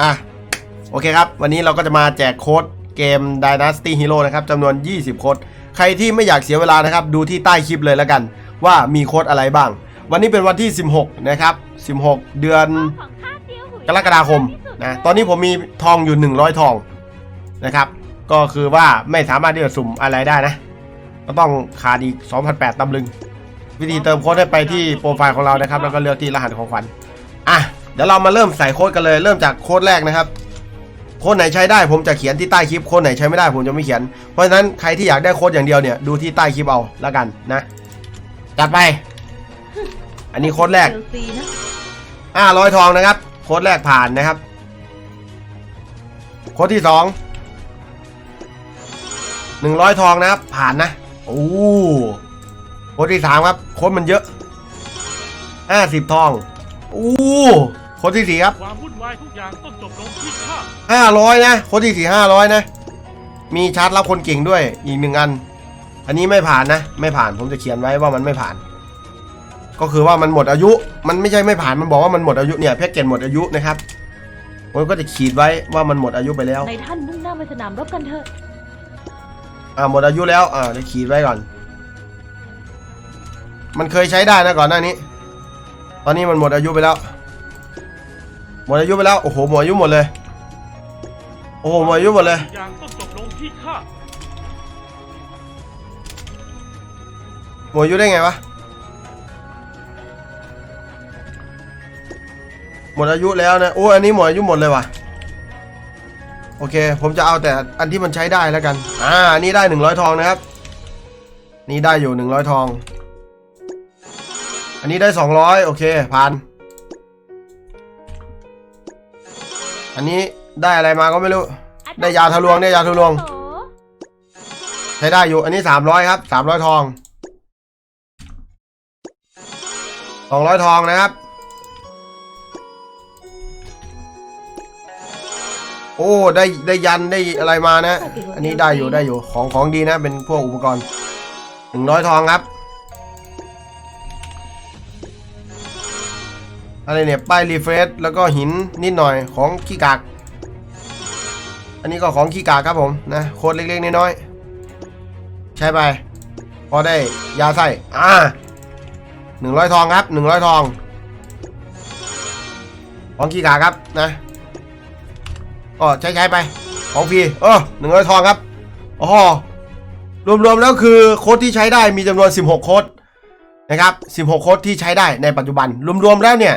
อะ โอเคครับ วันนี้เราก็จะมาแจกโค้ดเกม Dynasty Hero นะครับจำนวน 20 โค้ด ใครที่ไม่อยากเสียเวลานะครับ ดูที่ใต้คลิปเลยแล้วกัน ว่ามีโค้ดอะไรบ้าง วันนี้เป็นวันที่ 16 นะครับ 16 เดือนกรกฎาคมนะตอนนี้ผมมีทองอยู่ 100 ทองนะครับ ก็คือว่าไม่สามารถที่จะสุ่มอะไรได้นะ ก็ต้องขาดอีก2,008ตำลึง วิธีเติมโค้ดให้ไปที่โปรไฟล์ของเรานะครับ แล้วก็เลือกที่รหัสของขวัญอะ เดี๋ยวเรามาเริ่มใส่โค้ดกันเลย เริ่มจากโค้ดแรกนะครับ โค้ดไหนใช้ได้ผมจะเขียนที่ใต้คลิป โค้ดไหนใช้ไม่ได้ผมจะไม่เขียน เพราะฉะนั้นใครที่อยากได้โค้ดอย่างเดียวเนี่ยดูที่ใต้คลิปเอาแล้วกันนะจัดไป อันนี้โค้ดแรกเชลซีนะห้าร้อยทองนะครับ โค้ดแรกผ่านนะครับ โค้ดที่สองหนึ่งร้อยทองนะครับ ผ่านนะโอ้โค้ดที่สามครับ โค้ดมันเยอะห้าสิบทองโอ้ ค้ดที่สี่ครับความวุ่นวายทุกอย่างต้องจบลงที่ข้าห้าร้อยนะโค้ดที่สี่ห้าร้อยนะ มีชาร์จรับคนเก่งด้วยอีกหนึ่งอัน อันนี้ไม่ผ่านนะ ไม่ผ่านผมจะเขียนไว้ว่ามันไม่ผ่าน ก็คือว่ามันหมดอายุ มันไม่ใช่ไม่ผ่านมันบอกว่ามันหมดอายุเนี่ยแพ็กเกจหมดอายุนะครับผมก็จะขีดไว้ว่ามันหมดอายุไปแล้วในท่านมุ่งหน้าไปสนามรบกันเถอะอ่าหมดอายุแล้วอ่าเดี๋ยวขีดไว้ก่อน มันเคยใช้ได้นะก่อนหน้านี้ ตอนนี้มันหมดอายุไปแล้วห มดอายุไปแล้ว โอ้โหหมดอายุหมดเลย โอ้โหหมดอายุหมดเลยทุกอย่างต้องจบลงที่ข้าหมดอายุได้ไงวะ หมดอายุแล้วนะ โอ้ยอันนี้หมดอายุหมดเลยว่ะ โอเค ผมจะเอาแต่อันที่มันใช้ได้แล้วกัน อ่าอันนี้ได้หนึ่งร้อยทองนะครับ นี่ได้อยู่หนึ่งร้อยทอง อันนี้ได้สองร้อยโอเค ผ่าน อันนี้ได้อะไรมาก็ไม่รู้ ได้ยาทะลวงได้ยาทะลวง ใช้ได้อยู่ อันนี้สามร้อยครับสามร้อยทองสองร้อยทองนะครับ โอ้ได้ได้ยันได้อะไรมานะ อันนี้ได้อยู่ได้อยู่ของของดีนะ เป็นพวกอุปกรณ์หนึ่งร้อยทองครับ อะไรเนี่ยป้ายรีเฟรชแล้วก็หินนิดหน่อยของขี้กาก อันนี้ก็ของขี้กากครับผมนะโคตรเล็กๆน้อยๆใช้ไปพอได้ยาไส้อ่าหนึ่งร้อยทองครับหนึ่งร้อยทอง ของขี้ขากครับนะก็ใช้ใช้ๆไปของฟรีเออหนึ่งร้อยทองครับอ๋อรวมๆแล้วคือโค้ดที่ใช้ได้มีจำนวน 16 โค้ดนะครับ 16 โค้ดที่ใช้ได้ในปัจจุบัน รวมๆแล้วเนี่ย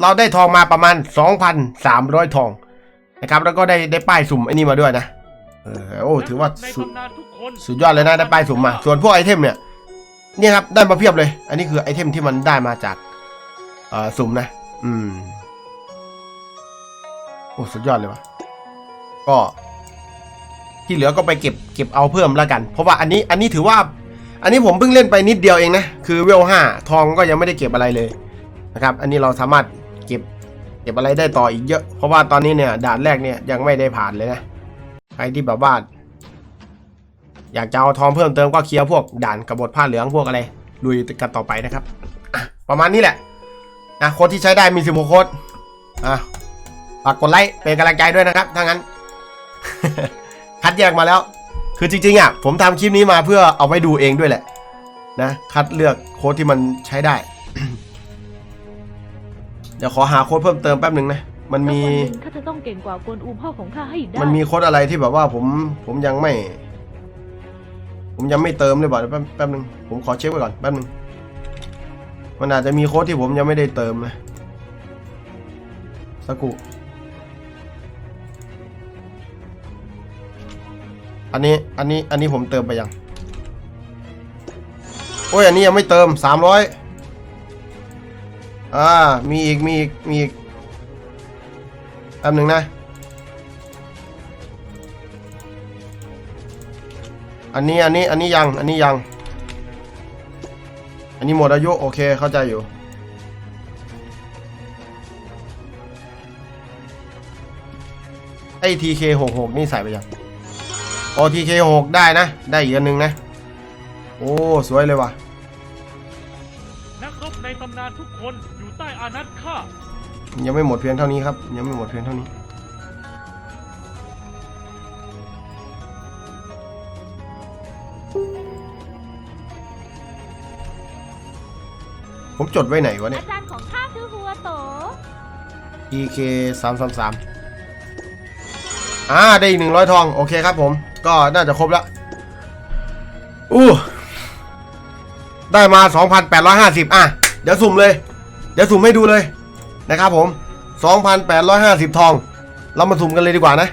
เราได้ทองมาประมาณ 2,300 ทองนะครับ แล้วก็ได้ได้ป้ายสุ่มไอ้นี่มาด้วยนะเออโอ้ถือว่าในสุดตำนานทุกคนสุดยอดเลยนะได้ป้ายสุ่มมา ส่วนพวกไอเทมเนี่ยเนี่ยครับได้มาเพียบเลย อันนี้คือไอเทมที่มันได้มาจากเอ่อสุ่มนะ อืมโอ้สุดยอดเลยว่ะก็ ที่เหลือก็ไปเก็บเก็บเอาเพิ่มแล้วกัน เพราะว่าอันนี้อันนี้ถือว่า อันนี้ผมเพิ่งเล่นไปนิดเดียวเองนะ คือเวลห้าทองก็ยังไม่ได้เก็บอะไรเลยนะครับ อันนี้เราสามารถเก็บ เก็บอะไรได้ต่ออีกเยอะ เพราะว่าตอนนี้เนี่ยด่านแรกเนี่ยยังไม่ได้ผ่านเลยนะใครที่แบบว่าอยากจะเอาทองเพิ่มเติมก็เคลียร์พวกด่านกบฏผ้าเหลืองพวกอะไรลุยกันต่อไปนะครับ ประมาณนี้แหละนะโค้ดที่ใช้ได้มี 16 โค้ดอะฝากกดไลค์เป็นกำลังใจด้วยนะครับถ้างั้น คัดแยกมาแล้ว คือจริงๆอะผมทำคลิปนี้มาเพื่อเอาไว้ดูเองด้วยแหละ นะ คัดเลือกโค้ดที่มันใช้ได้ ดี๋ยวขอหาโค้ดเพิ่มเติมแป๊บหนึ่งนะ มันมีสักวันหนึ่งข้าจะต้องเก่งกว่ากวนอูพ่อของข้าให้ได้มันมีโค้ดอะไรที่แบบว่าผม ผมยังไม่ ผมยังไม่เติมเลยบอกเดี๋ยวแป๊บแป๊บนึงผมขอเช็คไว้ก่อนแป๊บนึงมันอาจจะมีโค้ดที่ผมยังไม่ได้เติมนะสักครู่อันนี้ อันนี้ อันนี้ผมเติมไปยัง โอ้ย อันนี้ยังไม่เติมสามร้อย อ่า มีอีก มีอีก มีอีกแป๊บหนึ่งนะ อันนี้ อันนี้ อันนี้ยัง อันนี้ยัง อันนี้หมดอายุ โอเค เข้าใจอยู่ ไอ้ TK หกหกนี่ใส่ไปยังโอ TK หกได้นะ ได้อีกอันหนึ่งนะ โอ้ สวยเลยว่ะนักรบในตำนานทุกคน ต้อานัตข้ายังไม่หมดเพียงเท่านี้ครับ ยังไม่หมดเพียงเท่านี้ ผมจดไว้ไหนวะเนี่ย อาจารย์ของข้าคือหัวโต EK สามสามสามอ่า ได้อีกหนึ่งร้อยทอง โอเคครับผม ก็น่าจะครบแล้วอู้ได้มา 2,850 อะ เดี๋ยวสุ่มเลย เดี๋ยวสุ่มให้ดูเลยนะครับผมสองพันแปดร้อยห้าสิบทอง เรามาสุ่มกันเลยดีกว่านะ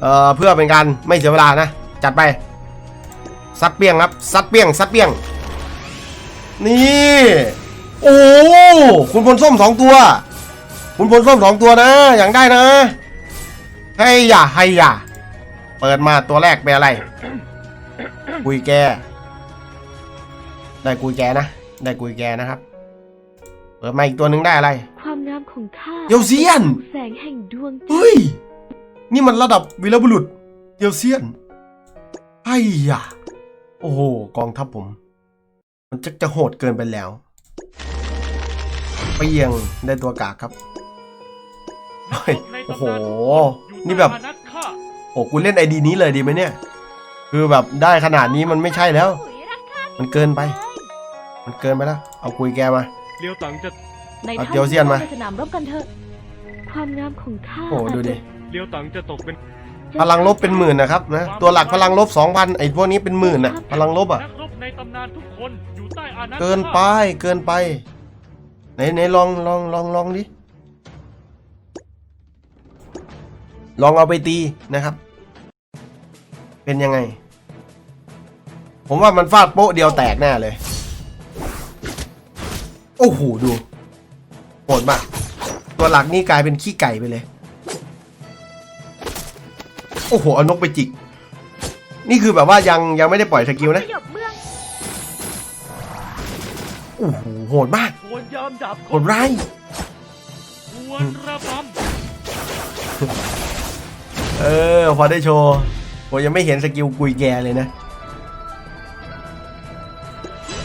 เอ่อ เพื่อเป็นการไม่เสียเวลานะ จัดไป ซัดเปี้ยงครับ ซัดเปี้ยง ซัดเปี้ยง นี่ โอ้คุณพลส้มสองตัว คุณพลส้มสองตัวนะ อย่างได้นะ ให้อย่าให้อย่า เปิดมาตัวแรกเป็นอะไร กุยแก ได้กุยแกนะ ได้กุยแกนะครับ ปิดมาอีกตัวหนึ่งได้อะไร ความงามของข้าเยลเซียน แสงแห่งดวงจันทร์เฮ้ย นี่มันระดับวีรบุรุษเยลเซียน ไอ้ยะโอ้โห กองทัพผม มันจะจะโหดเกินไปแล้วเปียงได้ตัวกากครับเฮ้ยในโอ้โหตำนานทุกคนอยู่นี่แบบใต้อานัตข้าโอ้กูเล่นไอดีนี้เลยดีไหมเนี่ย คือแบบได้ขนาดนี้มันไม่ใช่แล้วหุยรักข้ามันเกินไป มันเกินไปแล้ว เอากุยแกมา เลียวตังจะในเอาท่านเดี๋ยวเซียนมาไปสนามรบกันเถอะ ความงามของข้าโอ้ดูดิ เลียวตังจะตกเป็นจะพลังลบเป็นหมื่นนะครับนะตัวหลักพลังลบสองพันไอ้พวกนี้เป็นหมื่นนะพลังลบอะ นักรบในตำนานทุกคนอยู่ใต้อานัตเกินไปเกินไปไหนไหนลองลองลองลองดิลองเอาไปตีนะครับ เป็นยังไง ผมว่ามันฟาดโป๊ะเดียวแตกแน่เลย โอ้โหดูโหดมาก ตัวหลักนี่กลายเป็นขี้ไก่ไปเลย โอ้โหเอานกไปจิก นี่คือแบบว่ายังยังไม่ได้ปล่อยสกิลนะสยบเมืองโอ้โหโหดมากควรยามดาบโหดร้ายควรระบเออพอได้โชว์ผมยังไม่เห็นสกิลกุยแกเลยนะ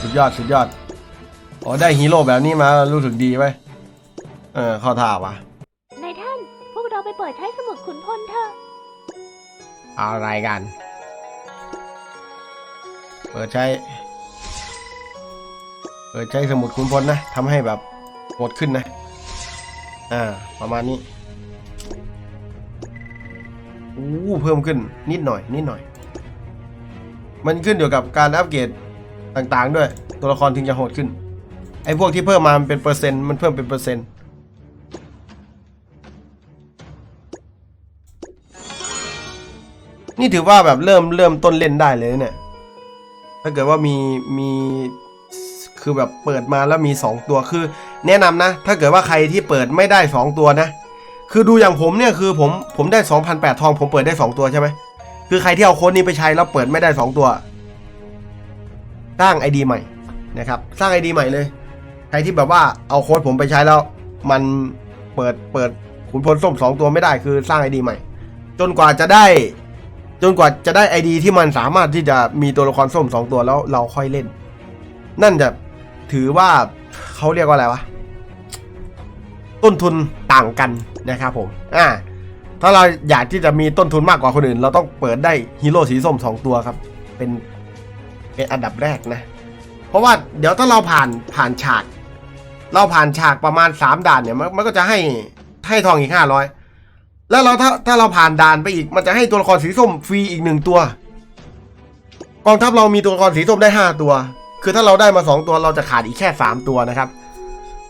สุดยอด สุดยอด อ๋อได้ฮีโร่แบบนี้มารู้สึกดีไหมเออเข้าท่าวะในท่าน พวกเราไปเปิดใช้สมุดขุนพลเถอะ อะไรกัน เปิดใช้ เปิดใช้สมุดคุณพลนะทำให้แบบโหดขึ้นนะ อ่า ประมาณนี้อู้เพิ่มขึ้นนิดหน่อย นิดหน่อย มันขึ้นอยู่กับการอัปเกรดต่างๆด้วย ตัวละครถึงจะโหดขึ้นไอ้พวกที่เพิ่มมามันเป็นเปอร์เซ็นต์มันเพิ่มเป็นเปอร์เซ็นต์นี่ถือว่าแบบเริ่มเริ่มต้นเล่นได้เลยเนี่ย ถ้าเกิดว่ามีมีคือแบบเปิดมาแล้วมี 2 ตัวคือ แนะนำนะ ถ้าเกิดว่าใครที่เปิดไม่ได้ 2 ตัวนะ คือดูอย่างผมเนี่ยคือผมผมได้2,008ทอง ผมเปิดได้ 2 ตัวใช่ไหมคือใครที่เอาโค้ดนี้ไปใช้แล้วเปิดไม่ได้ 2 ตัว สร้าง ID ใหม่นะครับ สร้าง ID ใหม่เลย ใครที่แบบว่าเอาโค้ดผมไปใช้แล้ว มันเปิดเปิดขุนพลส้มสองตัวไม่ได้คือสร้าง ID ใหม่ จนกว่าจะได้ จนกว่าจะได้ไอดีที่มันสามารถที่จะมีตัวละครส้มสองตัวแล้วเราค่อยเล่น นั่นจะถือว่าเขาเรียกว่าอะไรวะต้นทุนต่างกันนะครับผม อ่า ถ้าเราอยากที่จะมีต้นทุนมากกว่าคนอื่น เราต้องเปิดได้ฮีโร่สีส้มสองตัวครับ เป็นเป็นอันดับแรกนะ เพราะว่าเดี๋ยวถ้าเราผ่านผ่านฉาก เราผ่านฉากประมาณสามด่านเนี่ยมันมันก็จะให้ให้ทองอีกห้าร้อยแล้วเราถ้าถ้าเราผ่านด่านไปอีกมันจะให้ตัวละครสีส้มฟรีอีกหนึ่งตัวกองทัพเรามีตัวละครสีส้มได้ห้าตัว คือถ้าเราได้มาสองตัวเราจะขาดอีกแค่สามตัวนะครับ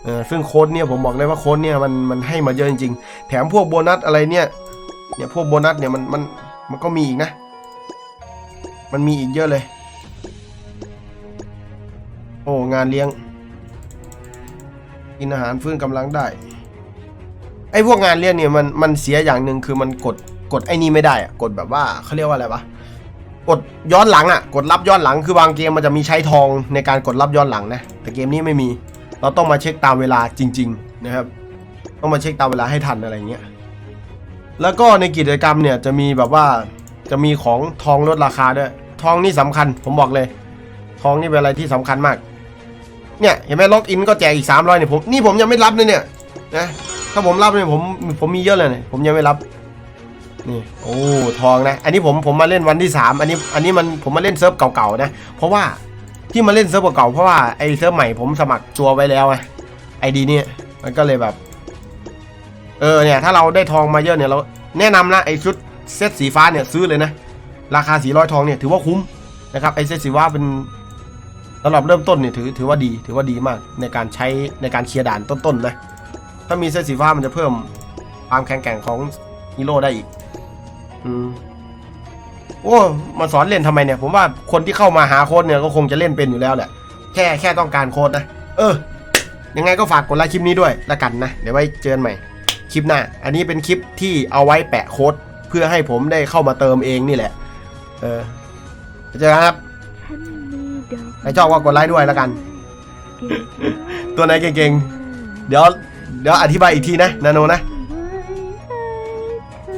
เออซึ่งโค้ดเนี่ยผมบอกเลยว่าโค้ดเนี่ยมันมันให้มาเยอะจริงๆ แถมพวกโบนัสอะไรเนี่ยเนี่ยพวกโบนัสเนี่ยมันมันมันก็มีอีกนะ มันมีอีกเยอะเลย โอ้งานเลี้ยง กินอาหารฟื้นกำลังได้ ไอ้พวกงานเลี้ยงเนี่ยมันมันเสียอย่างหนึ่งคือมันกดกดไอ้นี่ไม่ได้อะกดแบบว่าเขาเรียกว่าอะไรวะกดย้อนหลังอะกดรับย้อนหลังคือบางเกมมันจะมีใช้ทองในการกดรับย้อนหลังนะ แต่เกมนี้ไม่มี เราต้องมาเช็คตามเวลาจริง ๆ นะครับ ต้องมาเช็คตามเวลาให้ทันอะไรเงี้ยแล้วก็ในกิจกรรมเนี่ยจะมีแบบว่าจะมีของทองลดราคาด้วย ทองนี่สำคัญ ผมบอกเลย ทองนี่เป็นอะไรที่สำคัญมาก เนี่ยเห็นไหมล็อกอินก็แจกอีก 300เนี่ยผมนี่ผมยังไม่รับเลยเนี่ยนะถ้าผมรับเนี่ยผมผมมีเยอะเลยเนี่ยผมยังไม่รับนี่โอ้ทองนะ อันนี้ผมผมมาเล่นวันที่สามอันนี้อันนี้มันผมมาเล่นเซิร์ฟเก่าๆนะ เพราะว่าที่มาเล่นเซิร์ฟเก่าเพราะว่าไอเซิร์ฟใหม่ผมสมัครตัวไว้แล้วไงไอดีเนี่ยมันก็เลยแบบ เออเนี่ย ถ้าเราได้ทองมาเยอะเนี่ยเราแนะนำนะไอชุดเซตสีฟ้าเนี่ยซื้อเลยนะ ราคาสีร้อยทองเนี่ยถือว่าคุ้มนะครับไอเซตสีฟ้าเป็น สำหรับเริ่มต้นเนี่ยถือถือว่าดีถือว่าดีมากในการใช้ในการเคลียร์ด่านต้นๆนะถ้ามีเซตสีฟ้ามันจะเพิ่มความแข็งแกร่งของฮีโร่ได้อีก อืมโอ้มาสอนเล่นทำไมเนี่ย ผมว่าคนที่เข้ามาหาโค้ดเนี่ยก็คงจะเล่นเป็นอยู่แล้วแหละแค่แค่ต้องการโค้ดนะ เออ ยังไงก็ฝากกดไลค์คลิปนี้ด้วยละกันนะ เดี๋ยวไว้เจอกันใหม่ คลิปหน้า อันนี้เป็นคลิปที่เอาไว้แปะโค้ดเพื่อให้ผมได้เข้ามาเติมเองนี่แหละ เออเจอกันครับ ใครชอบก็กดไลค์ด้วยแล้วกันเก่งจังตัวไหนเก่งๆ เดี๋ยวเดี๋ยวอธิบายอีกทีนะ นาโนนะเ